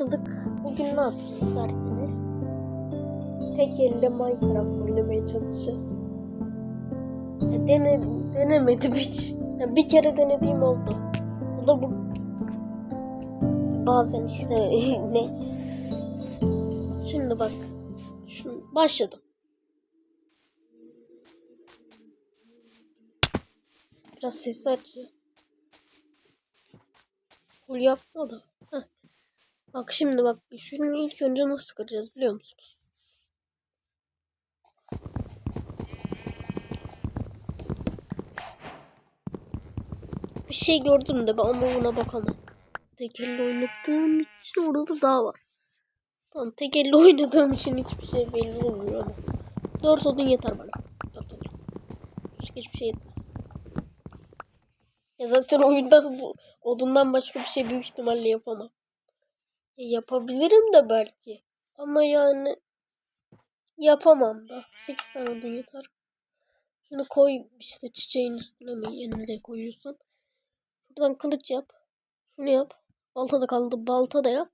Başladık. Bugün ne yapacağız derseniz tek elle Minecraft oynamaya çalışacağız. Ya dene, denemedim hiç. Ya bir kere denediğim oldu. O da bu. Bazen işte neyse. Şimdi bak. Şunu başladım. Biraz sesi açıyor. Full yapma da. Bak şimdi bak şunu ilk önce nasıl kıracağız biliyor musunuz? Bir şey gördüm de ben ama ona bakamam. Tek elle oynadığım için orada daha var. Tamam tek elle oynadığım için hiçbir şey belli olmuyor ama. Dört odun yeter bana. Dört odun. Başka hiçbir şey yetmez. Ya zaten oyunda bu odundan başka bir şey büyük ihtimalle yapamam. Ya Yapabilirim de belki. Ama yani yapamam da. 8 tane odun yeter. Şunu koy işte çiçeğin üstüne mi yerine koyuyorsun. Şuradan kılıç yap. Şunu yap. Balta da kaldı. Balta da yap.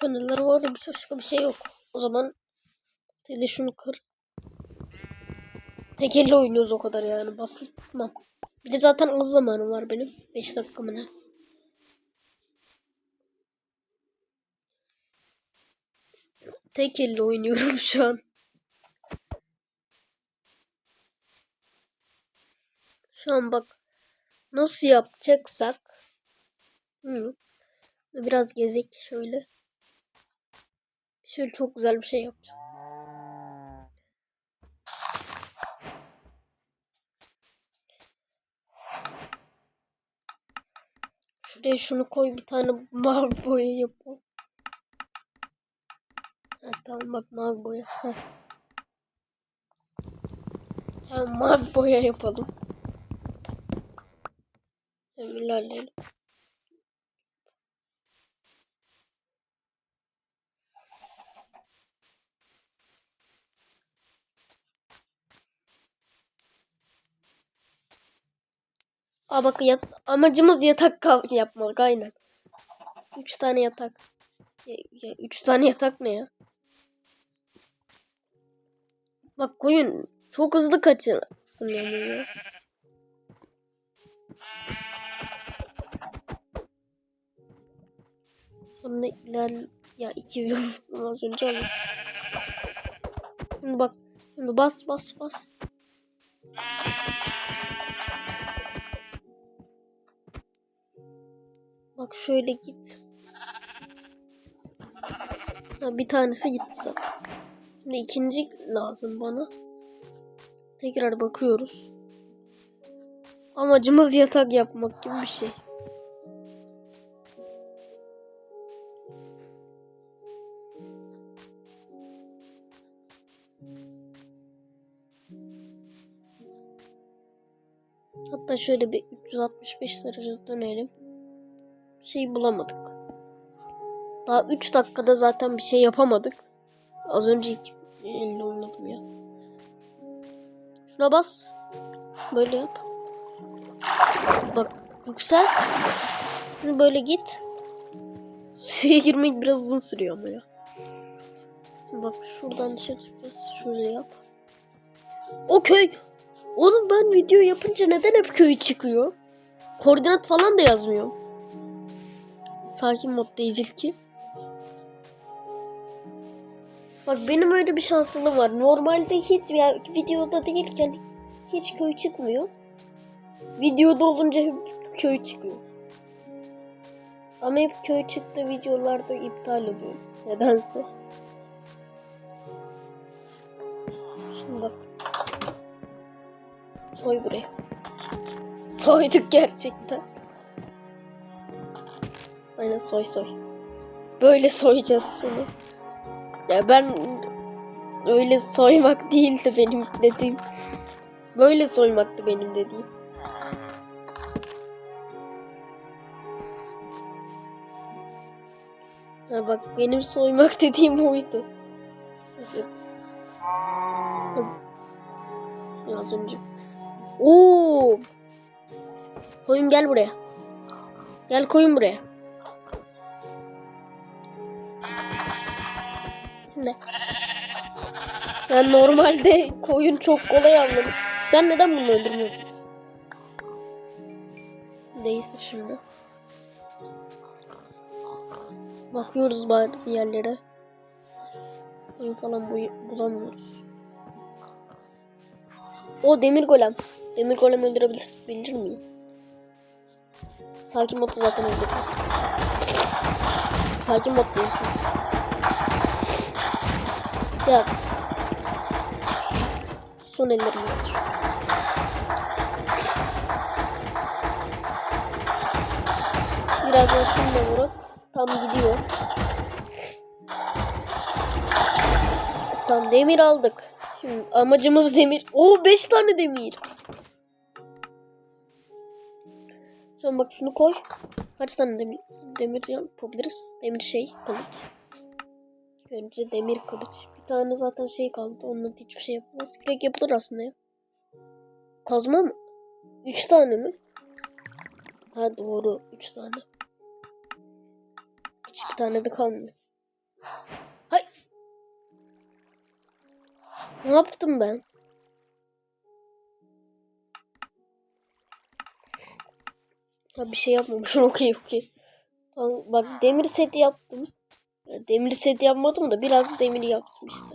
Şöyle var da bir başka bir şey yok. O zaman tele şunu kır. Tek oynuyoruz o kadar yani. Basıp tutmam. Bir de zaten az zamanım var benim. 5 dakika mı ne? Tek elle oynuyorum şu an. Şu an bak nasıl yapacaksak Hı. biraz gezek şöyle. Şöyle çok güzel bir şey yapacağım. Şuraya şunu koy bir tane mavi boya yapalım. Tamam bak mavi boya. Ha, mavi boya yapalım. Hem ilerleyelim. Aa bak yat amacımız yatak yapmak aynen. Üç tane yatak. Ya, ya, üç tane yatak ne ya? Bak koyun çok hızlı kaçırsın ya. Sonra iler ya iki yıl az önce oldu. Şimdi bak şimdi bas bas bas. Bak şöyle git. Ha, bir tanesi gitti zaten. Şimdi ikinci lazım bana. Tekrar bakıyoruz. Amacımız yatak yapmak gibi bir şey. Hatta şöyle bir 365 derece dönelim. Bir şey bulamadık. Daha 3 dakikada zaten bir şey yapamadık. Az önce elle oynadım ya. Şuna bas. Böyle yap. Bak yüksel. Şimdi böyle git. Suya girmek biraz uzun sürüyor ama ya. Bak şuradan dışarı çıkacağız. Şöyle yap. O köy. Oğlum ben video yapınca neden hep köy çıkıyor? Koordinat falan da yazmıyor. Sakin moddayız ilki. Bak benim öyle bir şanslılığım var. Normalde hiç ya, videoda değilken hiç köy çıkmıyor. Videoda olunca hep köy çıkıyor. Ama hep köy çıktı videolarda iptal oluyor. Nedense. Şimdi bak. Soy burayı. Soyduk gerçekten. Aynen soy soy. Böyle soyacağız sonu. Ya ben öyle soymak değildi benim dediğim. Böyle soymaktı benim dediğim. Ha bak benim soymak dediğim oydu. Az önce. Oo. Koyun gel buraya. Gel koyun buraya. Ne? Ben normalde koyun çok kolay avlanır. Ben neden bunu öldürmüyorum? Neyse şimdi. Bakıyoruz bazı yerlere. Koyun falan bu- bulamıyoruz. O demir golem. Demir golem öldürebilir bilir miyim? Sakin modda zaten öldürdüm. Sakin moddayım. Ya. Son ellerim var. Birazdan şunu vurup tam gidiyor. Tam demir aldık. Şimdi amacımız demir. Oo 5 tane demir. Sonra bak şunu koy. Kaç tane demir, demir yapabiliriz? Demir şey kılıç. Önce demir kılıç. Bir tane zaten şey kaldı. Onunla hiçbir şey yapamaz. Kürek yapılır aslında ya. Kazma mı? Üç tane mi? Ha doğru. Üç tane. Hiçbir tane de kalmıyor. Hay. Ne yaptım ben? Ha bir şey yapmamışım. Okey okey. Tamam, bak demir seti yaptım. Demir seti yapmadım da biraz demir yaptım işte.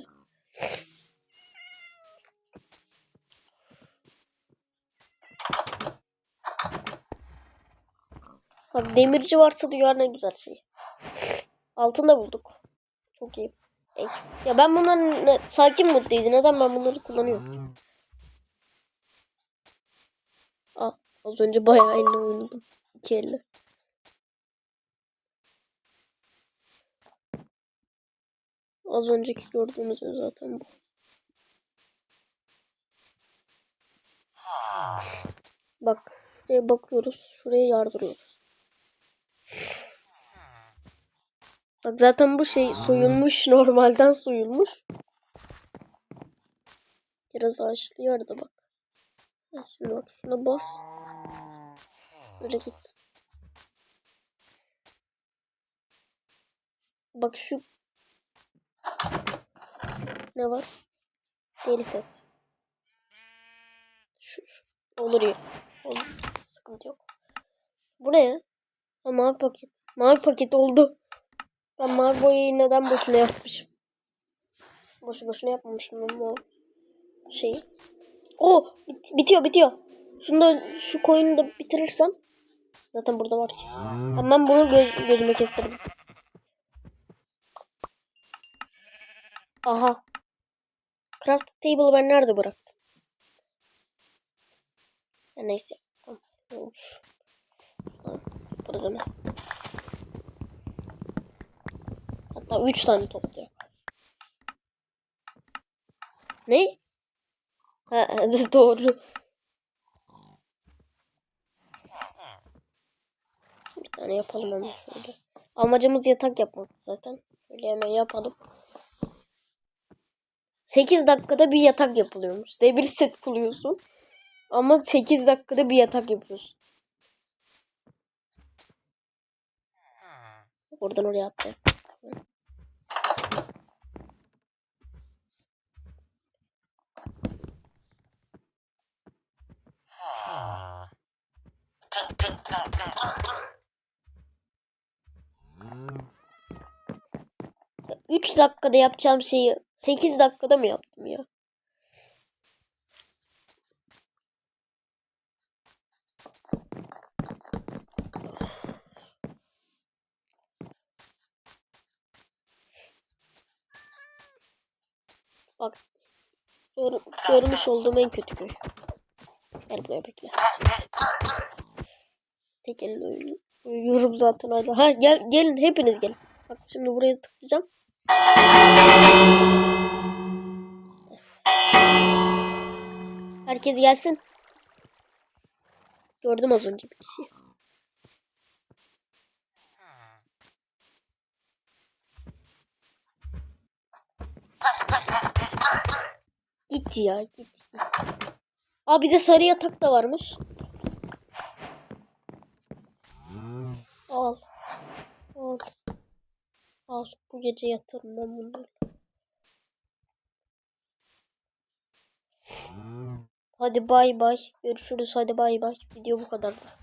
Bak demirci varsa dünyanın en güzel şeyi. Altın da bulduk. Çok iyi. Ey. Ya ben bunların ne- sakin moddayız. Neden ben bunları kullanıyorum? Ah, az önce bayağı elle oynadım. İki elle. Az önceki gördüğümüz zaten bu. Bak şuraya bakıyoruz. Şuraya yardırıyoruz. Bak zaten bu şey soyulmuş. Normalden soyulmuş. Biraz ağaçlıyor da bak. Şimdi bak şuna bas. Böyle git. Bak şu ne var? Deri set. Şu, şu. Olur ya. Olur. Sıkıntı yok. Bu ne ya? Ha, mavi paket. Mavi paket oldu. Ben mavi boyayı neden boşuna yapmışım? Boşu boşuna yapmamışım ben bu şeyi. O bit- bitiyor bitiyor. Şunu da şu koyunu da bitirirsem zaten burada var ki. Hemen bunu göz, gözüme kestirdim. Aha. Craft table'ı ben nerede bıraktım? Ya neyse. Tamam, Yaparız hemen. Hatta 3 tane topluyor. Ne? Ha, doğru. Bir tane yapalım hemen şöyle. Amacımız yatak yapmak zaten. Şöyle hemen yapalım. 8 dakikada bir yatak yapılıyormuş. Demir set buluyorsun. Ama 8 dakikada bir yatak yapıyorsun. Oradan oraya attı. 3 dakikada yapacağım şeyi 8 dakikada mı yaptım ya? Bak. Gör, görmüş olduğum en kötü köy. Gel buraya bekle. Tek elle oyunu. Uyuyorum zaten hala. Ha gel gelin hepiniz gelin. Bak şimdi buraya tıklayacağım. Herkes gelsin. Gördüm az önce bir kişiyi. Git ya git git. Aa bir de sarı yatak da varmış. Al. Al. Al. Bu gece yatarım ben bunları. Hadi bay bay. Görüşürüz hadi bay bay. Video bu kadardı.